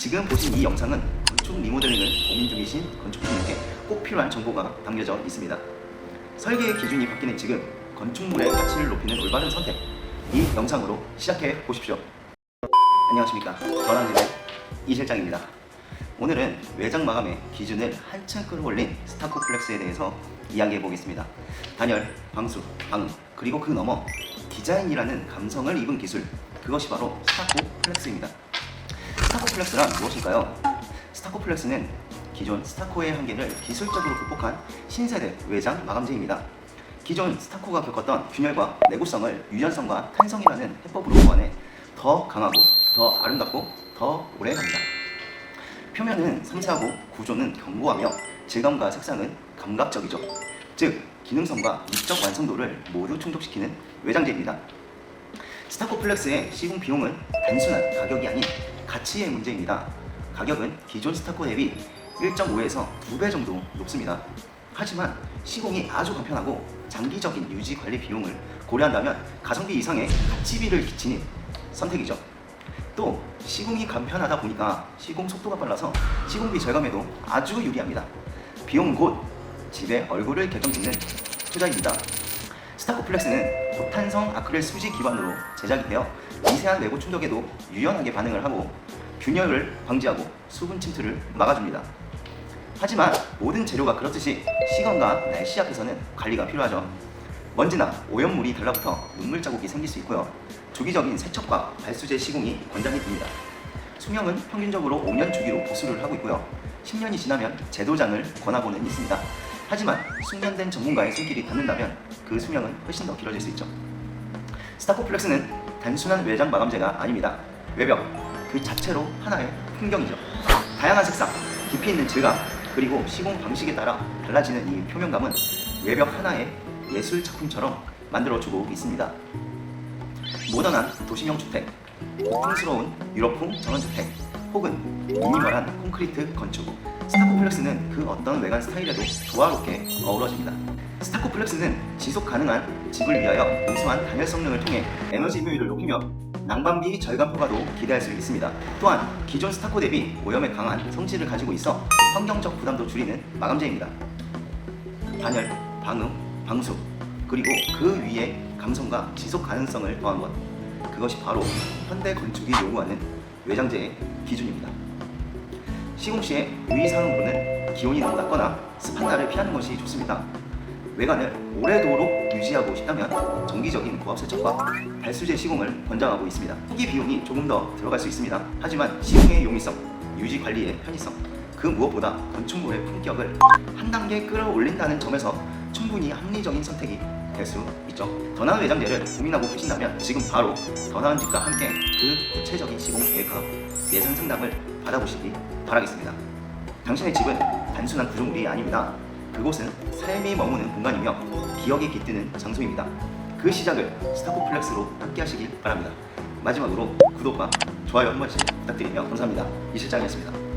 지금 보신 이 영상은 건축 리모델링을 고민 중이신 건축주님께 꼭 필요한 정보가 담겨져 있습니다. 설계의 기준이 바뀌는 지금 건축물의 가치를 높이는 올바른 선택 이 영상으로 시작해 보십시오. 안녕하십니까 전환집의 이 실장입니다. 오늘은 외장 마감의 기준을 한층 끌어올린 스타코플렉스에 대해서 이야기해 보겠습니다. 단열, 방수, 방음 그리고 그 너머 디자인이라는 감성을 입은 기술 그것이 바로 스타코플렉스입니다. 스타코 플렉스란 무엇일까요? 스타코 플렉스는 기존 스타코의 한계를 기술적으로 극복한 신세대 외장 마감재입니다. 기존 스타코가 겪었던 균열과 내구성을 유연성과 탄성이라는 해법으로 보완해 더 강하고 더 아름답고 더 오래 갑니다. 표면은 섬세하고 구조는 견고하며 질감과 색상은 감각적이죠. 즉 기능성과 미적 완성도를 모두 충족시키는 외장재입니다. 스타코 플렉스의 시공 비용은 단순한 가격이 아닌 가치의 문제입니다. 가격은 기존 스타코 대비 1.5에서 2배 정도 높습니다. 하지만 시공이 아주 간편하고 장기적인 유지 관리 비용을 고려한다면 가성비 이상의 가치비를 끼치는 선택이죠. 또 시공이 간편하다 보니까 시공 속도가 빨라서 시공비 절감에도 아주 유리합니다. 비용은 곧 집의 얼굴을 결정짓는 투자입니다. 스타코플렉스는 고 탄성 아크릴 수지 기반으로 제작이 되어 미세한 내부 충격에도 유연하게 반응을 하고 균열을 방지하고 수분 침투를 막아줍니다. 하지만 모든 재료가 그렇듯이 시간과 날씨 앞에서는 관리가 필요하죠. 먼지나 오염물이 달라붙어 눈물 자국이 생길 수 있고요. 주기적인 세척과 발수제 시공이 권장이 됩니다. 수명은 평균적으로 5년 주기로 보수를 하고 있고요. 10년이 지나면 재도장을 권하고는 있습니다. 하지만 숙련된 전문가의 손길이 닿는다면 그 수명은 훨씬 더 길어질 수 있죠. 스타코플렉스는 단순한 외장 마감재가 아닙니다. 외벽 그 자체로 하나의 풍경이죠. 다양한 색상, 깊이 있는 질감, 그리고 시공 방식에 따라 달라지는 이 표면감은 외벽 하나의 예술 작품처럼 만들어주고 있습니다. 모던한 도시형 주택, 고풍스러운 유럽풍 전원주택, 혹은 미니멀한 콘크리트 건축. 스타코플렉스는 그 어떤 외관 스타일에도 조화롭게 어우러집니다. 스타코플렉스는 지속 가능한 집을 위하여 우수한 단열 성능을 통해 에너지 효율을 높이며 난방비 절감 효과도 기대할 수 있습니다. 또한 기존 스타코 대비 오염에 강한 성질을 가지고 있어 환경적 부담도 줄이는 마감재입니다. 단열, 방음, 방수, 그리고 그 위에 감성과 지속 가능성을 더한 것. 그것이 바로 현대 건축이 요구하는 외장재의 기준입니다. 시공 시에 유의사항으로는 기온이 낮거나 습한 날을 피하는 것이 좋습니다. 외관을 오래도록 유지하고 싶다면 정기적인 고압 세척과 발수제 시공을 권장하고 있습니다. 후기 비용이 조금 더 들어갈 수 있습니다. 하지만 시공의 용이성, 유지 관리의 편의성, 그 무엇보다 건축물의 품격을 한 단계 끌어올린다는 점에서 충분히 합리적인 선택이 될 수 있죠. 더 나은 외장재를 고민하고 계신다면 지금 바로 더 나은 집과 함께 그 구체적인 시공 계획과 예산 상담을 받아보시기 바라겠습니다. 당신의 집은 단순한 구조물이 아닙니다. 그곳은 삶이 머무는 공간이며 기억이 깃드는 장소입니다. 그 시작을 스타코플렉스로 함께 하시길 바랍니다. 마지막으로 구독과 좋아요 한 번씩 부탁드리며 감사합니다. 이 실장이었습니다.